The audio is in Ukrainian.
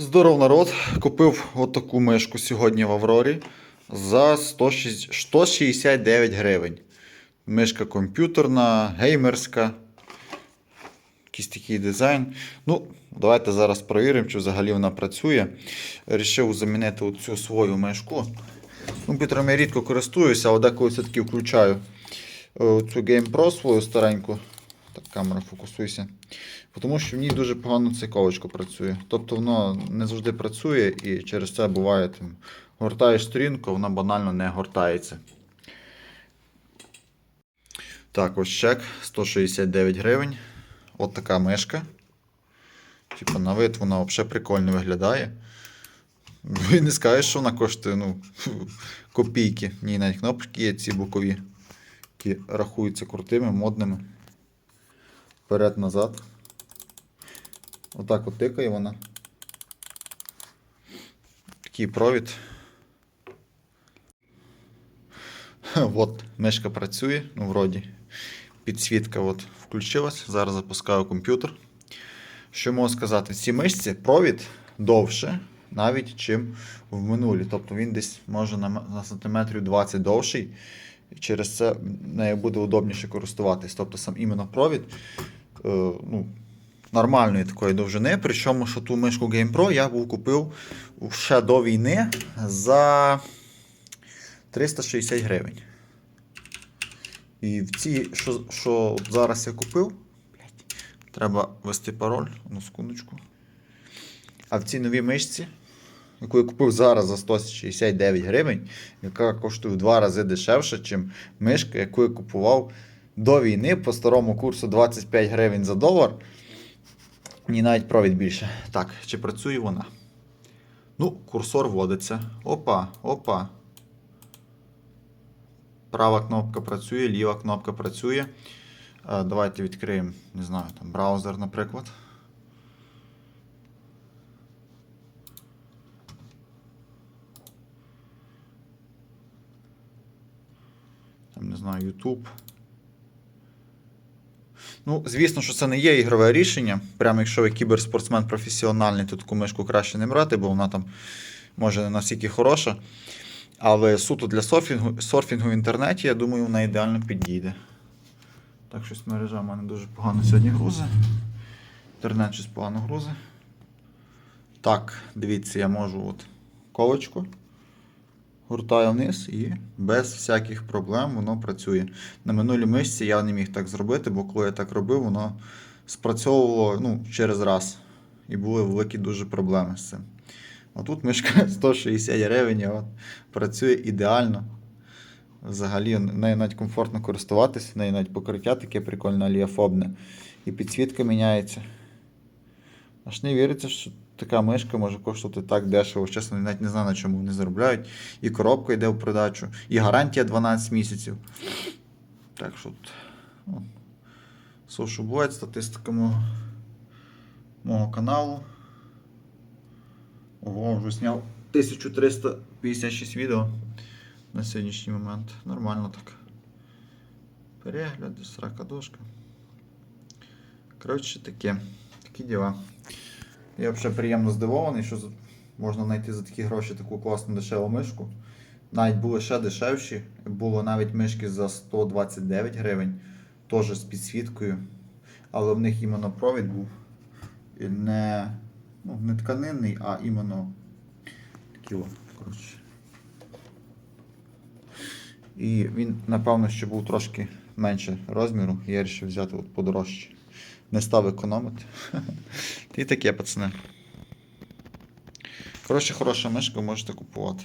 Здоров народ! Купив отаку мишку сьогодні в Аврорі за 169 гривень. Мишка комп'ютерна, геймерська. Якийсь такий дизайн. Ну, давайте зараз перевіримо, чи взагалі вона працює. Рішив замінити оцю свою мишку. Комп'ютером я рідко користуюся, але деколи все-таки включаю е, цю Game Pro свою стареньку. Так, камера фокусуйся. Тому що в ній дуже погано циковочка працює. Тобто воно не завжди працює і через це буває там, гортаєш сторінку, вона банально не гортається. Так, ось чек 169 гривень. От така мишка. Типа на вид вона взагалі прикольно виглядає. Ви не скажеш, що вона коштує ну, копійки. Ні, навіть кнопки є ці бокові, які рахуються крутими, модними. Вперед-назад. Отак от тикає вона. Такий провід. От, мишка працює, ну, вроді. Підсвітка от включилась. Зараз запускаю комп'ютер. Що можу сказати? Ці мишці провід довше, навіть чим в минулі. Тобто він десь може на, на сантиметрів 20 довший. Через це нею буде удобніше користуватись. Тобто сам іменно провід ну, нормальної такої довжини. Причому, що ту мишку Game Pro я був купив ще до війни за 360 гривень. І в цій, що, що зараз я купив, треба ввести пароль, ну секундочку. А в цій новій мишці, яку я купив зараз за 169 гривень, яка коштує в два рази дешевше, ніж мишка, яку я купував до війни по старому курсу 25 гривень за долар. Ні, навіть провід більше. Так, чи працює вона? Ну, курсор вводиться. Опа, опа. Права кнопка працює, ліва кнопка працює. Е, Давайте відкриємо, не знаю, там браузер, наприклад. Там, не знаю, YouTube. Ну, звісно, що це не є ігрове рішення. Прямо якщо ви кіберспортсмен професіональний, то таку мишку краще не брати, бо вона там може не настільки хороша. Але суто для серфінгу, серфінгу в інтернеті, я думаю, вона ідеально підійде. Так, щось мережа в мене дуже погано сьогодні грузи. Інтернет щось погано грузи. Так, дивіться, я можу от колочку. Гуртаю вниз і без всяких проблем воно працює. На минулій мишці я не міг так зробити, бо коли я так робив, воно спрацьовувало ну, через раз. І були великі дуже проблеми з цим. А тут мишка 160 гривень, от, працює ідеально. Взагалі, нею навіть комфортно користуватися, в неї навіть покриття таке прикольне аліафобне. І підсвітка міняється. Аж не віриться, що така мишка може коштувати так дешево. Чесно, навіть не знаю, на чому вони заробляють. І коробка йде в продачу, і гарантія 12 місяців. Так що от, ну, social буває статистика мого, мого каналу. Ого, вже зняв 1356 відео на сьогоднішній момент. Нормально так. Перегляди, срака дошка. Коротше, таке. Такі діла. Я взагалі приємно здивований, що можна знайти за такі гроші таку класну дешеву мишку. Навіть були ще дешевші. Було навіть мишки за 129 гривень, теж з підсвіткою. Але в них іменно провід був. І не, ну, не тканинний, а іменно такий о, коротше. І він, напевно, ще був трошки менше розміру, я вирішив взяти от подорожче. Не став економити. І таке, пацани. Коротше, хороша мишка можете купувати.